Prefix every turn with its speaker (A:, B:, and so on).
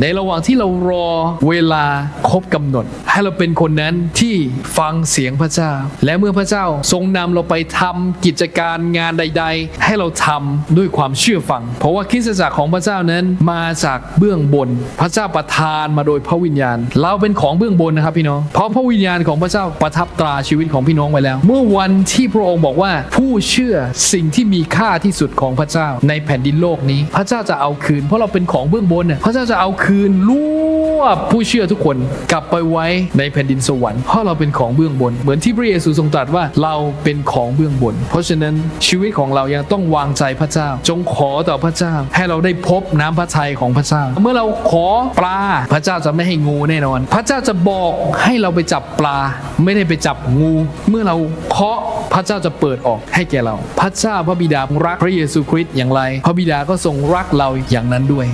A: ในระหว่างที่เรารอเวลาครบกำหนด ให้เราเป็นคนนั้นที่ฟังเสียงพระเจ้า และเมื่อพระเจ้าทรงนำเราไปทำกิจการงานใด ๆ ให้เราทำด้วยความเชื่อฟัง เพราะว่าคริสตจักรของพระเจ้านั้นมาจากเบื้องบน พระเจ้าประทานมาโดยพระวิญญาณ เราเป็นของเบื้องบนนะครับพี่น้องเพราะพระวิญญาณของพระเจ้าประทับตราชีวิตของพี่น้องไว้แล้ว เมื่อวันที่พระองค์บอกว่าผู้เชื่อสิ่งที่มีค่าที่สุดของพระเจ้าในแผ่นดินโลกนี้ พระเจ้าจะเอาคืน เพราะเราเป็นของเบื้องบนน่ะพระเจ้าจะเอาคืนรวบผู้เชื่อทุกคนกลับไปไว้ในแผ่นดินสวรรค์เพราะเราเป็นของเบื้องบน เหมือนที่พระเยซูทรงตรัสว่าเราเป็นของเบื้องบน เพราะฉะนั้นชีวิตของเรายังต้องวางใจพระเจ้า จงขอต่อพระเจ้า ให้เราได้พบน้ำพระทัยของพระเจ้า เมื่อเราขอปลาพระเจ้าจะไม่ให้งูแน่นอน พระเจ้าจะบอกให้เราไปจับปลา ไม่ได้ไปจับงู เมื่อเราเคาะพระเจ้าจะเปิดออกให้แก่เรา พระเจ้าพระบิดารักพระเยซูคริสต์อย่างไร พระบิดาก็ทรงรักเราอย่างนั้นด้วย